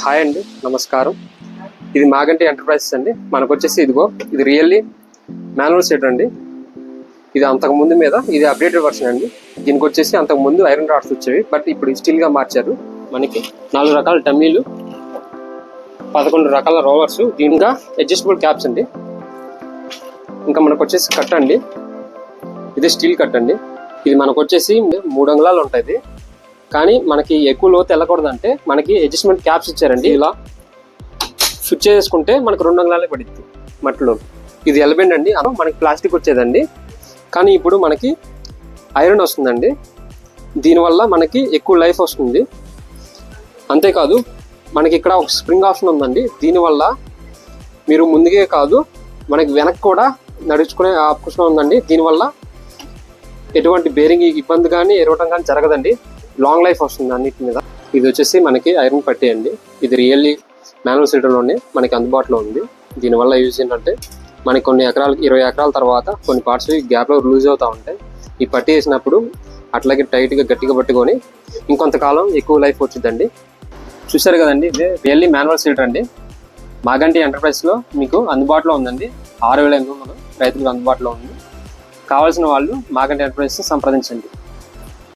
Hi అండి నమస్కారం. ఇది మాగంటి ఎంటర్ప్రైజెస్ అండి. మనకు వచ్చేసి ఇదిగో ఇది రియల్లీ మాన్యువల్ సీటర్ అండి. ఇది అంతకు ముందు మీద ఇది అప్డేటెడ్ వర్షన్ అండి. దీనికి వచ్చేసి అంతకు ముందు ఐరన్ రాడ్స్ వచ్చేవి బట్ ఇప్పుడు స్టీల్గా మార్చారు. మనకి నాలుగు రకాల టమ్మీలు పదకొండు రకాల రోవర్స్ దీనిగా అడ్జస్టబుల్ క్యాప్స్ అండి. ఇంకా మనకు వచ్చేసి కట్ అండి. ఇది స్టీల్ కట్ అండి. ఇది మనకు వచ్చేసి మూడు అంగుళాలు ఉంటుంది కానీ మనకి ఎక్కువ లోతు వెళ్ళకూడదంటే మనకి అడ్జస్ట్మెంట్ క్యాప్స్ ఇచ్చారండి. ఇలా స్విచ్ చేసుకుంటే మనకు రెండు అంగుళాలే పడుద్ది మట్టిలో. ఇది ఎలబెండ్ అండి. మనకి ప్లాస్టిక్ వచ్చేదండి. కానీ ఇప్పుడు మనకి ఐరన్ వస్తుందండి. దీనివల్ల మనకి ఎక్కువ లైఫ్ వస్తుంది. అంతేకాదు మనకి ఇక్కడ ఒక స్ప్రింగ్ ఆప్షన్ ఉందండి. దీనివల్ల మీరు ముందుగా కాదు మనకి వెనక్కి కూడా నడుచుకునే ఆప్షన్ ఉందండి. దీనివల్ల ఎటువంటి బేరింగ్ ఇబ్బంది కానీ ఎరవటం కానీ జరగదండి. లాంగ్ లైఫ్ వస్తుంది అన్నిటి మీద. ఇది వచ్చేసి మనకి ఐరన్ పట్టీ అండి. ఇది రియల్లీ మాన్యువల్ సీటర్లోనే మనకి అందుబాటులో ఉంది. దీనివల్ల యూజ్ ఏంటంటే మనకి కొన్ని ఎకరాలు ఇరవై ఎకరాల తర్వాత కొన్ని పార్ట్స్ గ్యాప్లో లూజ్ అవుతూ ఉంటాయి. ఈ పట్టీ వేసినప్పుడు అట్లాగే టైట్గా గట్టిగా పట్టుకొని ఇంకొంతకాలం ఎక్కువ లైఫ్ వచ్చిందండి చూసారు కదండి ఇది రియల్లీ మాన్యువల్ సీటర్ అండి. మాగంటి ఎంటర్ప్రైజ్లో మీకు అందుబాటులో ఉందండి. ఆరు వేల ఎనిమిది వందలు రైతులకు అందుబాటులో ఉంది. కావాల్సిన వాళ్ళు మాగంటి ఎంటర్ప్రైజ్ సంప్రదించండి.